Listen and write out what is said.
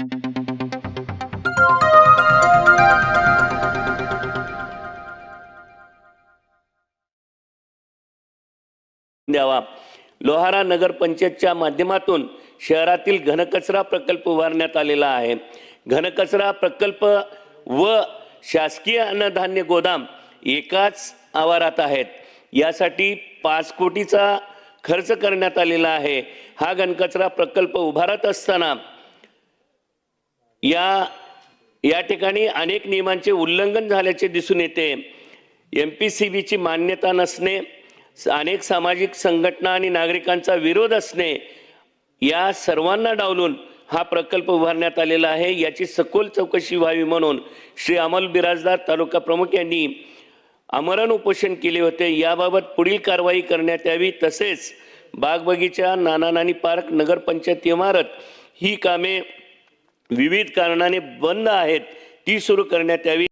द्यावा. लोहारा नगर पंचायतच्या माध्यमातून शहरातील घनकचरा प्रकल्प उभारण्यात आलेला आहे. घनकचरा प्रकल्प व शासकीय अन्नधान्य गोदाम एकाच आवारात आहेत. यासाठी पाच कोटीचा खर्च करण्यात आलेला आहे. हा घनकचरा प्रकल्प उभारत असताना या या ठिकाणी अनेक नियमांचे उल्लंघन झाल्याचे दिसून येते. एम पी सी बीची मान्यता नसणे स- अनेक सामाजिक संघटना आणि नागरिकांचा विरोध असणे या सर्वांना डावलून हा प्रकल्प उभारण्यात आलेला आहे. याची सखोल चौकशी व्हावी म्हणून श्री अमोल बिराजदार तालुका प्रमुख यांनी आमरण उपोषण केले होते. याबाबत पुढील कारवाई करण्यात यावी. तसेच बागबगीचा नाना नानी पार्क नगरपंचायत इमारत ही कामे विविध कारणाने बंद आहेत ती सुरू करण्यात यावी.